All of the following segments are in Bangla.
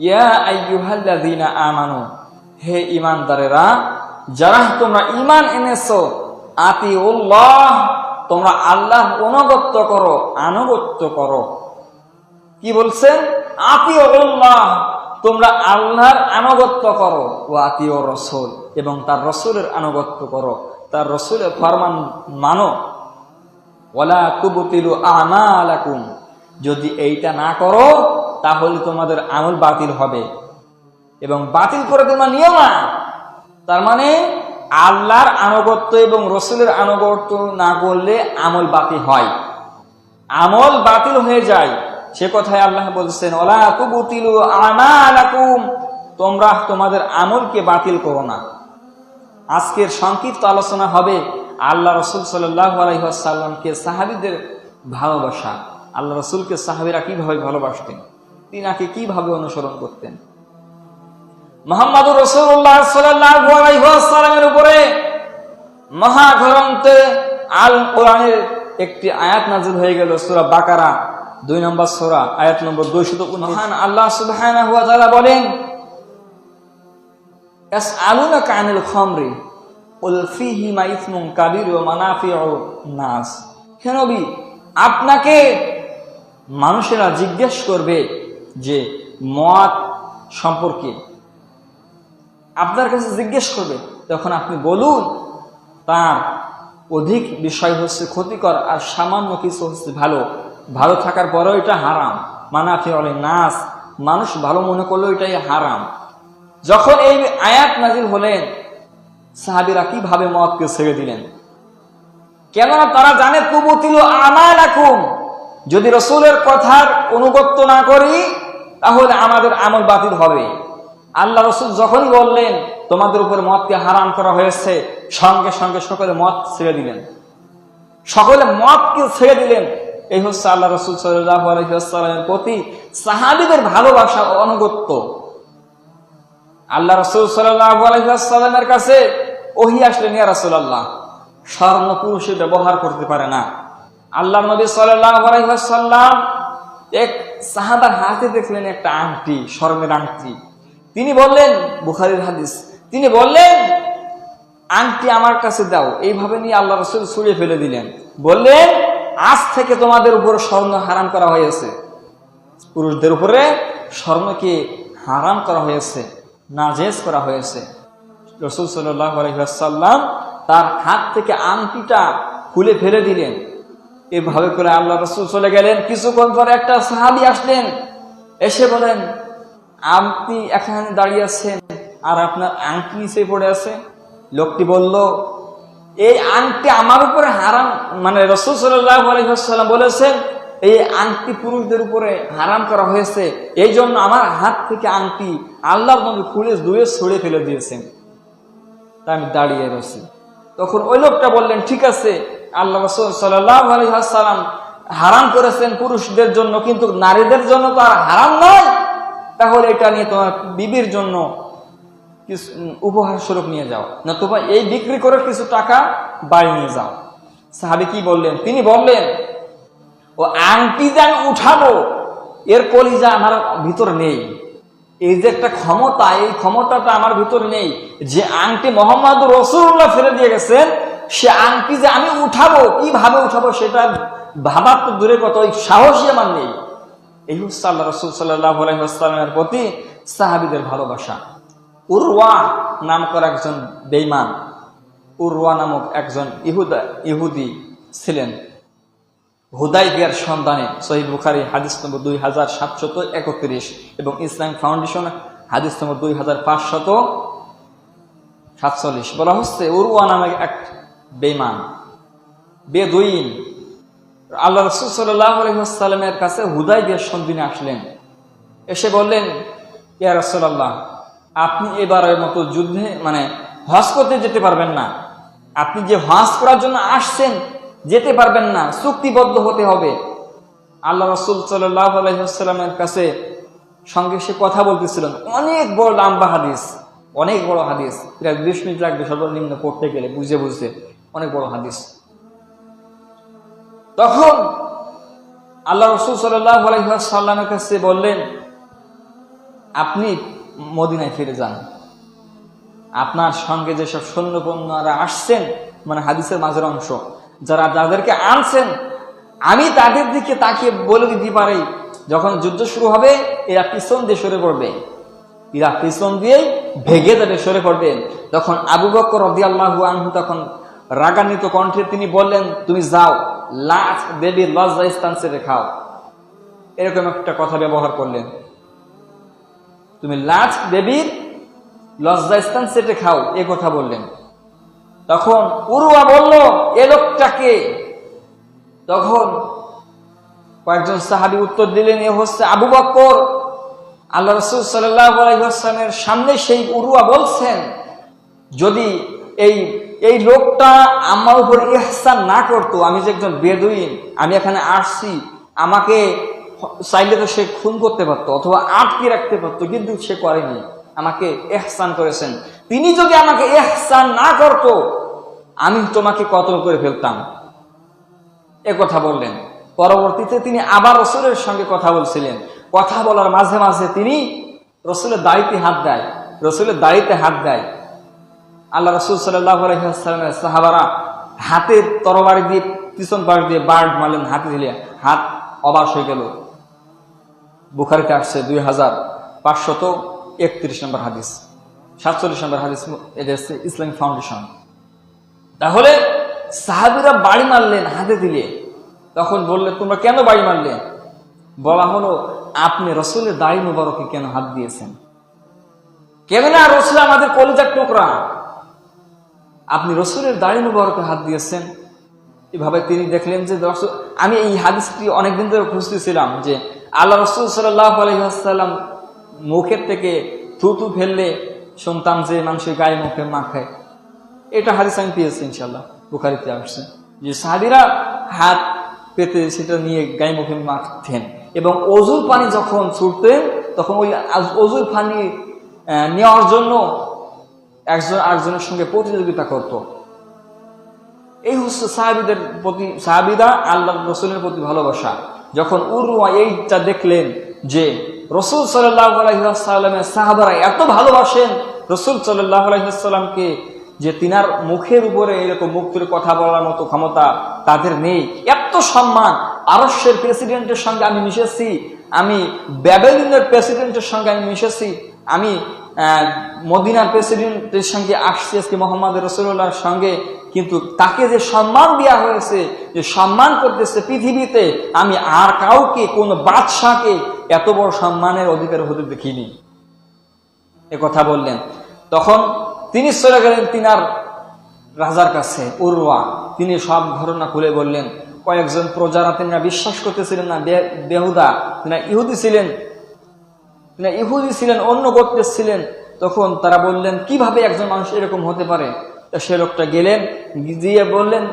ইয়া আইয়ুহাল্লাযীনা আমানু, হে ঈমানদারেরা, যারা তোমরা ঈমান এনেছো, আতিউল্লাহ, তোমরা আল্লাহ অনুগত্য করো, আনুগত্য করো। কি বলছেন আতিউল্লাহ, তোমরা আল্লাহর আনুগত্য করো, ও আতিও রসুল এবং তার রসুলের আনুগত্য করো। তার রসুলের ফরমান মানো। ওয়ালা তুবতিলু আমালাকুম, যদি এইটা না করো তাহলে তোমাদের আমল বাতিল হবে। এবং বাতিল করে তোমরা নিও না। তার মানে আল্লাহর আনুগত্য এবং রসুলের আনুগত্য না করলে আমল বাতিল হয়। আমল বাতিল হয়ে যায়। সে কথায় আল্লাহ বলছেন, ওলা আমালাকুম। তোমরা তোমাদের আমলকে বাতিল করো না। আজকের সংক্ষিপ্ত আলোচনা হবে আল্লাহ রসুল সাল্লাহ আলহিহাসাল্লামকে সাহাবিদের ভালোবাসা। আল্লাহ রসুলকে সাহাবিরা কীভাবে ভালোবাসতেন? তিনাকে কীভাবে অনুসরণ করতেন? মোহাম্মদুর রসুল্লাহ উপরে মহাগ্রন্থে আল কোরআনের একটি আয়াত নাজিল হয়ে গেল, সুরা বাকারা, দুই নম্বর সোরা, আয়াত নম্বর দুইশত মহান আল্লাহ তাআলা বলেন আপনাকে মানুষেরা জিজ্ঞেস করবে যে মদ সম্পর্কে আপনার কাছে জিজ্ঞেস করবে, তখন আপনি বলুন, তার অধিক বিষয় হচ্ছে ক্ষতিকর আর সামান্য কিছু হচ্ছে ভালো। ভালো থাকার পরেও এটা হারাম। মানাফি অলে নাচ মানুষ ভালো মনে করলেও এটাই হারাম। যখন এই আয়াত নাজিল হলেন, সাহাবিরা কীভাবে মদকে ছেড়ে দিলেন? কেননা তারা জানে কুবুতিল আমাল রাখুন যদি রসুলের কথার অনুগত্য না করি, তাহলে আমাদের আমল বাতিল হবে। আল্লাহ রসুল যখনই বললেন, তোমাদের উপরে মদকে হারাম করা হয়েছে, সঙ্গে সঙ্গে সকলে মদ ছেড়ে দিলেন। সকলে মদকে ছেড়ে দিলেন। এই হচ্ছে আল্লাহ রসুল আলহিহাস্লামের প্রতি সাহাবিদের ভালোবাসা অনুগত্য। আল্লাহ রসুল আলহিহাস্লামের কাছে ওহি আসলেন, ইয়া রসুল্লাহ স্বর্ণ পুরুষে ব্যবহার করতে পারে না। আল্লাহ নবী আলহিহাস্লাম এক সাহাবার হাতে দেখলেন একটা আংটি, স্বর্ণের আংটি। তিনি বললেন, বুখারির হাদিস, তিনি বললেন, আংটি আমার কাছে দাও। এইভাবে নিয়ে আল্লাহ রসুল ছুড়ে ফেলে দিলেন। বললেন, আজ থেকে তোমাদের উপর স্বর্ণ হারাম করা হয়েছে। পুরুষদের উপরে স্বর্ণকে হারাম করা হয়েছে, নাজেজ করা হয়েছে। রসুল আলহিহাসাল্লাম তার হাত থেকে আংটিটা খুলে ফেলে দিলেন। এভাবে করে আল্লাহ রসুল চলে গেলেন। কিছুক্ষণ পরে একটা সাহাবি আসলেন। এসে বলেন আপনি এখানে দাঁড়িয়ে আছেন আর আপনার আংটি নিচে পড়ে আছে। লোকটি বলল, এই আংটি আমার উপরে হারাম। মানে রসুল সাল্লাম বলেছেন, এই আংটি পুরুষদের উপরে হারাম করা হয়েছে। এই জন্য আমার হাত থেকে আংটি আল্লাহ নবী খুলে দুয়ে ছড়ে ফেলে দিয়েছেন। তা আমি দাঁড়িয়ে রয়েছি। তখন ওই লোকটা বললেন, ঠিক আছে আল্লাহ রসুল সাল্লাহ হারাম করেছেন পুরুষদের জন্য, কিন্তু নারীদের জন্য তো আর হারাম নয়। তাহলে এটা নিয়ে তোমার বিবির জন্য কিছু উপহার স্বরূপ নিয়ে যাও। না তোমার এই বিক্রি করে কিছু টাকা বাড়ি নিয়ে যাও। সাহাবি কি বললেন? তিনি বললেন, ও আংটি যে আমি উঠাবো, এর কলিজা আমার ভিতর নেই। এই যে একটা ক্ষমতা, এই ক্ষমতাটা আমার ভিতরে নেই। যে আংটি মোহাম্মদ রসুল্লাহ ফেলে দিয়ে গেছেন সে আংটি যে আমি উঠাবো, কীভাবে উঠাবো সেটা ভাবার তো দূরে কত ওই সাহসী আমার নেই। এই হচ্ছে আল্লাহ রসুল সাল্লাহামের প্রতি সাহাবিদের ভালোবাসা। উরওয়া নাম করা একজন বেইমান উরওয়া নামক একজন ইহুদা, ইহুদি ছিলেন। হুদাই বিয়ার সন্ধানে সহি বুখারি হাদিস নম্বর দুই হাজার সাতশত একত্রিশ এবং ইসলাম ফাউন্ডেশন হাদিস নম্বর দুই হাজার পাঁচশত সাতচল্লিশ। বলা হচ্ছে উরওয়া নামে এক বেইমান বেদুইন। আল্লাহ রসুল সাল্লাহ কাছে হুদাই বিয়ার সন্ধানে আসলেন। এসে বললেন, ইয়া রসল্লাহ আপনি এবারের মতো যুদ্ধে মানে হজ করতে যেতে পারবেন না। আপনি যে হজ করার জন্য আসছেন, যেতে পারবেন না, চুক্তিবদ্ধ হতে হবে। আল্লাহ রসুল সাল্লাহ আলহিহাস্লামের কাছে সঙ্গে সে কথা বলতেছিলেন। অনেক বড় লাম্বা হাদিস, অনেক বড় হাদিস। প্রায় বিশ মিনিট লাগবে সর্বনিম্ন পড়তে গেলে, বুঝে বুঝতে। অনেক বড় হাদিস। তখন আল্লাহ রসুল সাল্লাহ কাছে বললেন, আপনি মদিনায় ফিরে যান। আপনার সঙ্গে যেসব সৈন্যপণ্যরা আসছেন মানে হাদিসের মাঝের অংশ, যারা যাদেরকে আনছেন, আমি তাদের দিকে তাকিয়ে বলে দিতে পারি, যখন যুদ্ধ শুরু হবে, এরা পিছন দিয়ে সরে পড়বে। এরা পিছন দিয়ে ভেগে যাবে, সরে পড়বে। তখন আবু বকর রদি আল্লাহ আনহু তখন রাগান্বিত কণ্ঠে তিনি বললেন, তুমি যাও, লাশ দেবীর লজ্জা স্থান ছেড়ে খাও। এরকম একটা কথা ব্যবহার করলেন। তুমি লাজ দেবীর লজ্জাস্থান সেটে খাও, এ কথা বললেন। তখন উরুয়া বলল, এ লোকটাকে তখন কয়েকজন সাহাবি উত্তর দিলেন, এ হচ্ছে আবু বক্কর। আল্লাহ রসুল সাল্লাহ সাল্লামের সামনে সেই উরুয়া বলছেন, যদি এই এই লোকটা আমার উপর ইহসান না করতো, আমি যে একজন বেদুইন, আমি এখানে আসছি, আমাকে চাইলে তো সে খুন করতে পারতো অথবা আটকে রাখতে পারতো, কিন্তু সে করেনি, আমাকে এহসান করেছেন। তিনি যদি আমাকে এহসান না করত, আমি তোমাকে কতল করে ফেলতাম। এ কথা বললেন। পরবর্তীতে তিনি আবার রসুলের সঙ্গে কথা বলছিলেন। কথা বলার মাঝে মাঝে তিনি রসুলের দাড়িতে হাত দেয়, রসুলের দাড়িতে হাত দেয়। আল্লাহ রসুল সাল্লামের সাহাবারা হাতের তরবারি দিয়ে, পিছন পাশ দিয়ে বার্ড মারলেন, হাতে দিলে হাত অবাস হয়ে গেল। বুখারিতে আসছে দুই হাজার পাঁচশত একত্রিশ নম্বর হাদিস, সাতচল্লিশ নম্বর হাদিস, এটা হচ্ছে ইসলামিক ফাউন্ডেশন। তাহলে সাহাবিরা বাড়ি মারলেন, হাতে দিলে তখন বললে তোমরা কেন বাড়ি মারলে? বলা হলো, আপনি রসুলের দাড়ি মুবারকে কেন হাত দিয়েছেন? কেননা রসুল আমাদের কলিজার টুকরা। আপনি রসুলের দাড়ি মুবারকে হাত দিয়েছেন। এভাবে তিনি দেখলেন যে আমি এই হাদিসটি অনেকদিন ধরে খুঁজতেছিলাম যে আল্লাহ রসুল সাল্লাহ আলহিহাসাল্লাম মুখের থেকে থুতু ফেললে শুনতাম যে মানুষের গায়ে মুখে মাখায় এটা হাদিস আমি পেয়েছি ইনশাল্লাহ বুখারিতে আসছে। যে সাহাবিরা হাত পেতে সেটা নিয়ে গায়ে মুখে মাখতেন এবং অজুর পানি যখন ছুটতেন, তখন ওই অজুর পানি নেওয়ার জন্য একজন আরেকজনের সঙ্গে প্রতিযোগিতা করত। এই হচ্ছে সাহাবিদের প্রতি সাহাবিদা আল্লাহ রসুলের প্রতি ভালোবাসা। যখন উরুয়া এইটা দেখলেন যে রসুল সাল্লাহ সাহাবারা এত ভালোবাসেন, রসুল সাল্লাহ আলহিহাসাল্লামকে যে তিনার মুখের উপরে এরকম মুখ তুলে কথা বলার মতো ক্ষমতা তাদের নেই। এত সম্মান আরস্যের প্রেসিডেন্টের সঙ্গে আমি মিশেছি, আমি ব্যাবেলিনের প্রেসিডেন্টের সঙ্গে আমি মিশেছি আমি মদিনার প্রেসিডেন্টের সঙ্গে আসছি আজকে মোহাম্মদ রসুল্লাহর সঙ্গে, কিন্তু তাকে যে সম্মান দেওয়া হয়েছে, যে সম্মান করতেছে পৃথিবীতে, আমি আর কাউকে, কোন বাদশাকে এত বড় সম্মানের অধিকার হতে দেখিনি। এ কথা বললেন। তখন তিনি চলে গেলেন তিনার রাজার কাছে, উরওয়া। তিনি সব ঘটনা খুলে বললেন, কয়েকজন প্রজারা তিনারা বিশ্বাস করতেছিলেন না বেহুদা তিনা ইহুদি ছিলেন তিনা ইহুদি ছিলেন, অন্য গোত্রের ছিলেন, তখন তারা বললেন, কীভাবে একজন মানুষ এরকম হতে পারে? তা সে লোকটা গেলেন, গিয়ে বললেন,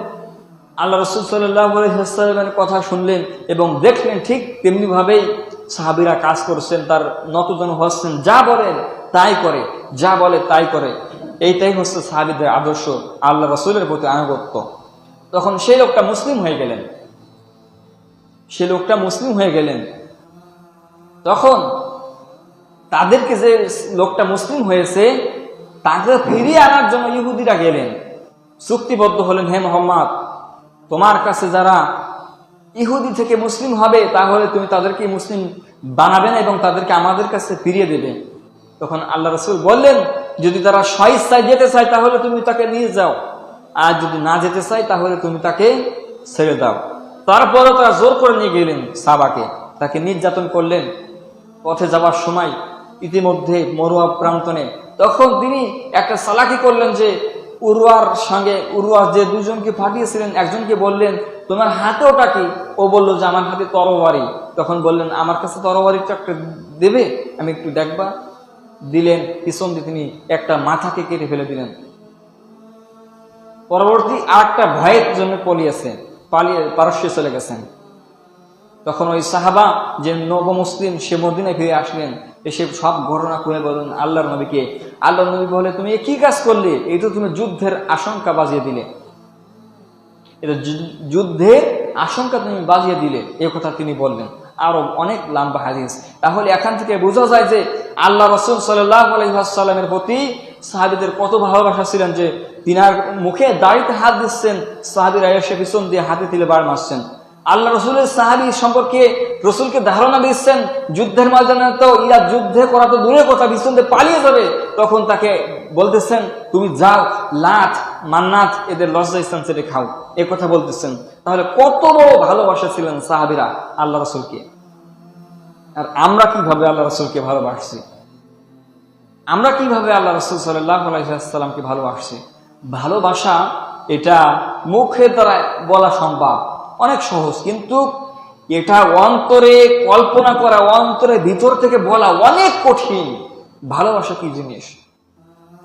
আল্লাহ রসুল সাল্লামের কথা শুনলেন এবং দেখলেন ঠিক তেমনি ভাবেই সাহাবিরা কাজ করছেন, তার নতজন হচ্ছেন, যা বলেন তাই করে, যা বলে তাই করে। এইটাই হচ্ছে সাহাবিদের আদর্শ, আল্লাহ রসুলের প্রতি আনুগত্য। তখন সেই লোকটা মুসলিম হয়ে গেলেন। সে লোকটা মুসলিম হয়ে গেলেন। তখন তাদেরকে যে লোকটা মুসলিম হয়েছে, তাকে ফিরিয়ে আনার জন্য ইহুদিরা গেলেন। চুক্তিবদ্ধ হলেন, হে মোহাম্মদ, তোমার কাছে যারা ইহুদি থেকে মুসলিম হবে, তাহলে তুমি তাদেরকে মুসলিম বানাবে না এবং তাদেরকে আমাদের কাছে ফিরিয়ে দেবে। তখন আল্লাহ রসুল বললেন, যদি তারা স্বইচ্ছায় যেতে চায়, তাহলে তুমি তাকে নিয়ে যাও। আর যদি না যেতে চায়, তাহলে তুমি তাকে ছেড়ে দাও। তারপরে তারা জোর করে নিয়ে গেলেন সাবাকে। তাকে নির্যাতন করলেন। পথে যাওয়ার সময় ইতিমধ্যে মরুয়া প্রান্তনে। তখন তিনি একটা সালাকি করলেন যে, উরুয়ার সঙ্গে উরুয়া যে দুজনকে পাঠিয়েছিলেন, একজনকে বললেন, তোমার হাতে ওটা কি? ও বলল যে, আমার হাতে তরবারি। তখন বললেন, আমার কাছে তরবারিটা একটা দেবে, আমি একটু দেখবা। দিলেন, পিছন দিয়ে তিনি একটা মাথাকে কেটে ফেলে দিলেন। পরবর্তী আর একটা ভয়ের জন্য পলিয়েছে পালিয়ে পারস্যে চলে গেছেন। তখন ওই সাহাবা যে নব মুসলিম, সে মদিনায় ফিরে আসলেন। এসে সব ঘটনা খুলে বলেন আল্লাহর নবীকে। আল্লাহ নবী বলে তুমি এ কি কাজ করলে? এই তো তুমি যুদ্ধের আশঙ্কা বাজিয়ে দিলে। এটা যুদ্ধের আশঙ্কা তুমি বাজিয়ে দিলে। এ কথা তিনি বললেন। আরও অনেক লম্বা হাদিস। তাহলে এখান থেকে বোঝা যায় যে আল্লাহ রসুল আলহিহাসাল্লামের প্রতি সাহাবিদের কত ভালোবাসা ছিলেন যে তিনার মুখে দাড়িতে হাত দিচ্ছেন, সাহাবিরা এসে পিছন দিয়ে হাতে তিলে বার মারছেন। আল্লাহ রসুলের সাহাবি সম্পর্কে রসুলকে ধারণা দিচ্ছেন, যুদ্ধের ময়দানে তো ইরা যুদ্ধে করা তো দূরের কথা দিয়ে পালিয়ে যাবে। তখন তাকে বলতেছেন, তুমি যাও লাথ মান্নাথ এদের লজ্জা ইসলাম সেটা খাও। এ কথা বলতেছেন। তাহলে কত বড় ভালোবাসা ছিলেন সাহাবিরা আল্লাহ রসুলকে। আর আমরা কীভাবে আল্লাহ রসুলকে ভালোবাসছি? আমরা কীভাবে আল্লাহ রসুল সাল্লাহামকে ভালোবাসছি? ভালোবাসা এটা মুখে দ্বারা বলা সম্ভব। অনেক সহজ, কিন্তু এটা অন্তরে কল্পনা করা, অন্তরে ভিতর থেকে বলা অনেক কঠিন। ভালোবাসা কি জিনিস?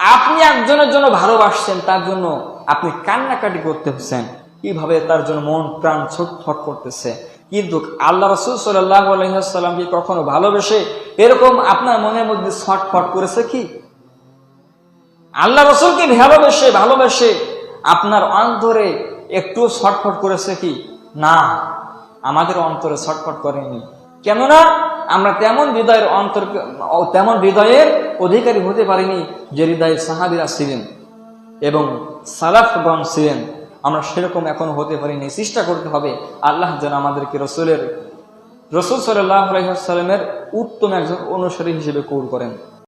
আপনি একজনের জন্য ভালোবাসছেন, তার জন্য আপনি কান্নাকাটি করতেছেন, কীভাবে তার জন্য মন, প্রাণ ছটফট করতেছে। কিন্তু আল্লাহ রসুল সাল্লাহ আলহিহাস্লামকে কখনো ভালোবেসে এরকম আপনার মনের মধ্যে ছটফট করেছে কি? আল্লাহ রসুলকে ভালোবেসে ভালোবেসে আপনার অন্তরে একটু ছটফট করেছে কি? না, আমাদের অন্তরে ছটফট করেনি। কেননা, আমরা তেমন হৃদয়ের অন্তর তেমন হৃদয়ের অধিকারী হতে পারিনি যে হৃদয়ে সাহাবিরা ছিলেন এবং সালাফগণ ছিলেন। আমরা সেরকম এখনও হতে পারিনি। চেষ্টা করতে হবে আল্লাহ যেন আমাদেরকে রসুলের রসুল সাল্লাহ আলহিহাস্লামের উত্তম একজন অনুসারী হিসেবে কৌর করেন।